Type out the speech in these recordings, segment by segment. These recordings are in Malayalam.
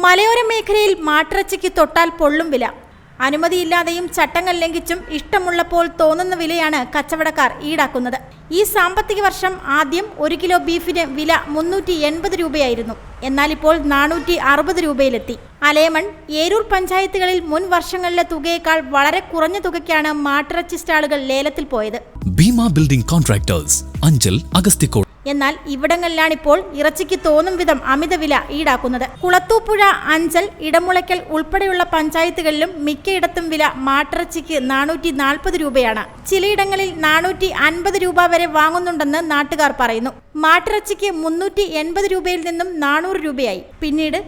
മലയോര മേഖലയിൽ മാട്ടിറച്ചിക്ക് തൊട്ടാൽ പൊള്ളും വില. അനുമതിയില്ലാതെയും ചട്ടങ്ങൾ ലംഘിച്ചും ഇഷ്ടമുള്ളപ്പോൾ തോന്നുന്ന വിലയാണ് കച്ചവടക്കാർ ഈടാക്കുന്നത്. ഈ സാമ്പത്തിക വർഷം ആദ്യം ഒരു കിലോ ബീഫിന് വില മുന്നൂറ്റി എൺപത് രൂപയായിരുന്നു. എന്നാൽ ഇപ്പോൾ നാനൂറ്റി അറുപത് രൂപയിലെത്തി. അലേമൺ ഏരൂർ പഞ്ചായത്തുകളിൽ മുൻ വർഷങ്ങളിലെ തുകയേക്കാൾ വളരെ കുറഞ്ഞ തുകയ്ക്കാണ് മാട്ടിറച്ചി സ്റ്റാളുകൾ ലേലത്തിൽ പോയത്. ഭീമ ബിൽഡിംഗ് കോൺട്രാക്ടേഴ്സ് അഞ്ചൽ അഗസ്തിക്കോട് എന്നാൽ ഇവിടങ്ങളിലാണിപ്പോൾ ഇറച്ചിക്ക് തോന്നും വിധം അമിത വില ഈടാക്കുന്നത്. കുളത്തൂപ്പുഴ അഞ്ചൽ ഇടമുളയ്ക്കൽ ഉൾപ്പെടെയുള്ള പഞ്ചായത്തുകളിലും മിക്കയിടത്തും വില മാട്ടിറച്ചിക്ക് നാനൂറ്റി നാൽപ്പത് രൂപയാണ്. ചിലയിടങ്ങളിൽ നാനൂറ്റി അൻപത് രൂപ വരെ വാങ്ങുന്നുണ്ടെന്ന് നാട്ടുകാർ പറയുന്നു. മാട്ടിറച്ചിക്ക് മുന്നൂറ്റി എൺപത് രൂപയിൽ നിന്നും നാനൂറ് രൂപയായി. പിന്നീട്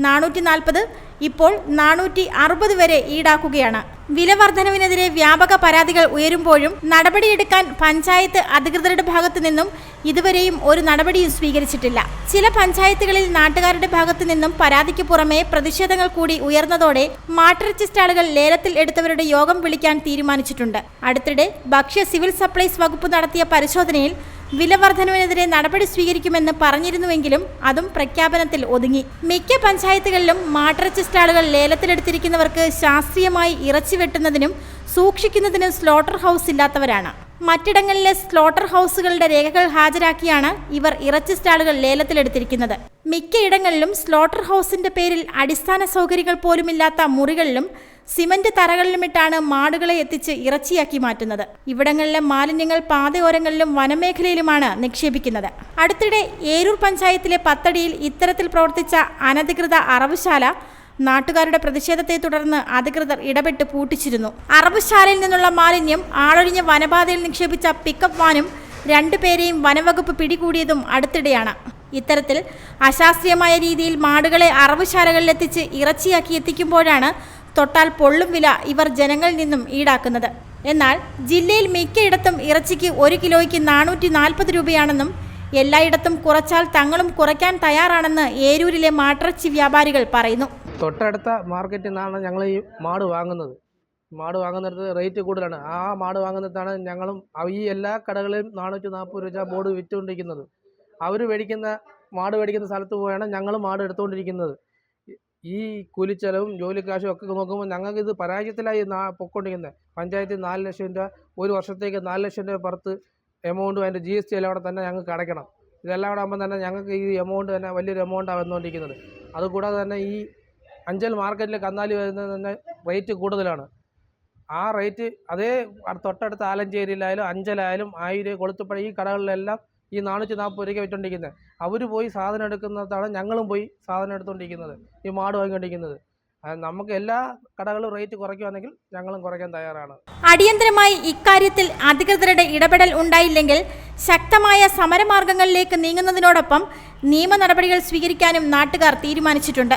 നാനൂറ്റി നാൽപ്പത് ഇപ്പോൾ നാനൂറ്റി അറുപത് വരെ ഈടാക്കുകയാണ്. വില വർധനവിനെതിരെ വ്യാപക പരാതികൾ ഉയരുമ്പോഴും നടപടിയെടുക്കാൻ പഞ്ചായത്ത് അധികൃതരുടെ ഭാഗത്തു നിന്നും ഇതുവരെയും ഒരു നടപടിയും സ്വീകരിച്ചിട്ടില്ല. ചില പഞ്ചായത്തുകളിൽ നാട്ടുകാരുടെ ഭാഗത്തു നിന്നും പരാതിക്ക് പുറമെ പ്രതിഷേധങ്ങൾ കൂടി ഉയർന്നതോടെ മാട്ടിറച്ചി സ്റ്റാളുകൾ ലേലത്തിൽ എടുത്തവരുടെ യോഗം വിളിക്കാൻ തീരുമാനിച്ചിട്ടുണ്ട്. അടുത്തിടെ ഭക്ഷ്യ സിവിൽ സപ്ലൈസ് വകുപ്പ് നടത്തിയ പരിശോധനയിൽ വില വർധനവിനെതിരെ നടപടി സ്വീകരിക്കുമെന്ന് പറഞ്ഞിരുന്നുവെങ്കിലും അതും പ്രഖ്യാപനത്തിൽ ഒതുങ്ങി. മിക്ക പഞ്ചായത്തുകളിലും മാട്ടിറച്ചി സ്റ്റാളുകൾ ലേലത്തിലെടുത്തിരിക്കുന്നവർക്ക് ശാസ്ത്രീയമായി ഇറച്ചി വെട്ടുന്നതിനും സൂക്ഷിക്കുന്നതിനും സ്ലോട്ടർ ഹൗസ് ഇല്ലാത്തവരാണ്. മറ്റിടങ്ങളിലെ സ്ലോട്ടർ ഹൗസുകളുടെ രേഖകൾ ഹാജരാക്കിയാണ് ഇവർ ഇറച്ചി സ്റ്റാളുകൾ ലേലത്തിലെടുത്തിരിക്കുന്നത്. മിക്കയിടങ്ങളിലും സ്ലോട്ടർ ഹൗസിന്റെ പേരിൽ അടിസ്ഥാന സൗകര്യങ്ങൾ പോലുമില്ലാത്ത മുറികളിലും സിമന്റ് തറകളിലുമിട്ടാണ് മാടുകളെ എത്തിച്ച് ഇറച്ചിയാക്കി മാറ്റുന്നത്. ഇവിടങ്ങളിലെ മാലിന്യങ്ങൾ പാതയോരങ്ങളിലും വനമേഖലയിലുമാണ് നിക്ഷേപിക്കുന്നത്. അടുത്തിടെ ഏരൂർ പഞ്ചായത്തിലെ പത്തടിയിൽ ഇത്തരത്തിൽ പ്രവർത്തിച്ച അനധികൃത അറവുശാല നാട്ടുകാരുടെ പ്രതിഷേധത്തെ തുടർന്ന് അധികൃതർ ഇടപെട്ട് പൂട്ടിച്ചിരുന്നു. അറബുശാലയിൽ നിന്നുള്ള മാലിന്യം ആളൊഴിഞ്ഞ വനപാതയിൽ നിക്ഷേപിച്ച പിക്കപ്പ് വാനും രണ്ടുപേരെയും വനവകുപ്പ് പിടികൂടിയതും അടുത്തിടെയാണ്. ഇത്തരത്തിൽ അശാസ്ത്രീയമായ രീതിയിൽ മാടുകളെ അറവുശാലകളിലെത്തിച്ച് ഇറച്ചിയാക്കി എത്തിക്കുമ്പോഴാണ് തൊട്ടാൽ പൊള്ളും വില ഇവർ ജനങ്ങളിൽ നിന്നും ഈടാക്കുന്നത്. എന്നാൽ ജില്ലയിൽ മിക്കയിടത്തും ഇറച്ചിക്ക് ഒരു കിലോയ്ക്ക് നാനൂറ്റി നാൽപ്പത് രൂപയാണെന്നും എല്ലായിടത്തും കുറച്ചാൽ തങ്ങളും കുറയ്ക്കാൻ തയ്യാറാണെന്ന് ഏരൂരിലെ മാട്ടിറച്ചി വ്യാപാരികൾ പറയുന്നു. തൊട്ടടുത്ത മാർക്കറ്റിൽ നിന്നാണ് ഞങ്ങൾ ഈ മാട് വാങ്ങുന്നത്. മാട് വാങ്ങുന്നിടത്ത് റേറ്റ് കൂടുതലാണ്. ആ മാട് വാങ്ങുന്നിടത്താണ് ഞങ്ങളും ഈ എല്ലാ കടകളിലും നാനൂറ്റി നാൽപ്പത് രൂപ ബോർഡ് വിറ്റുകൊണ്ടിരിക്കുന്നത്. അവർ മേടിക്കുന്ന മാട് മേടിക്കുന്ന സ്ഥലത്ത് പോയാണ് ഞങ്ങൾ മാട് എടുത്തുകൊണ്ടിരിക്കുന്നത്. ഈ കൂലിച്ചെലവും ജോലിക്കാശും ഒക്കെ നോക്കുമ്പോൾ ഞങ്ങൾക്ക് ഇത് പരാജയത്തിലായി പൊക്കൊണ്ടിരിക്കുന്നത് പഞ്ചായത്തിൽ നാല് ലക്ഷം രൂപ ഒരു വർഷത്തേക്ക് നാല് ലക്ഷം രൂപ പുറത്ത് എമൗണ്ടും അതിന്റെ ജി എസ് ടി എല്ലാം കൂടെ തന്നെ ഞങ്ങൾക്ക് അടയ്ക്കണം. ഇതെല്ലാം കൂടെ ആകുമ്പോൾ തന്നെ ഞങ്ങൾക്ക് ഈ എമൗണ്ട് തന്നെ വലിയൊരു എമൗണ്ടാണ് വന്നുകൊണ്ടിരിക്കുന്നത്. അതുകൂടാതെ തന്നെ ഈ അഞ്ചൽ മാർക്കറ്റിൽ കന്നാലി വരുന്നത് തന്നെ റേറ്റ് കൂടുതലാണ്. ആ റേറ്റ് അതേ തൊട്ടടുത്ത ആലഞ്ചേരിയിലായാലും അഞ്ചലായാലും ആയിരം കൊളുത്തുപ്പഴ ഈ കടകളിലെല്ലാം ഈ നാനൂറ്റി നാൽപ്പത് രൂപയ്ക്ക് വിറ്റുകൊണ്ടിരിക്കുന്നത് അവർ പോയി സാധനം എടുക്കുന്നിടത്താണ് ഞങ്ങളും പോയി സാധനം എടുത്തുകൊണ്ടിരിക്കുന്നത് ഈ മാട് വാങ്ങിക്കൊണ്ടിരിക്കുന്നത്. നമുക്ക് എല്ലാ കടകളും റേറ്റ് കുറയ്ക്കുകയാണെങ്കിൽ ഞങ്ങളും കുറയ്ക്കാൻ തയ്യാറാണ്. അടിയന്തരമായി ഇക്കാര്യത്തിൽ അധികൃതരുടെ ഇടപെടൽ ഉണ്ടായില്ലെങ്കിൽ ശക്തമായ സമരമാർഗങ്ങളിലേക്ക് നീങ്ങുന്നതിനോടൊപ്പം നിയമ നടപടികൾ സ്വീകരിക്കാനും നാട്ടുകാർ തീരുമാനിച്ചിട്ടുണ്ട്.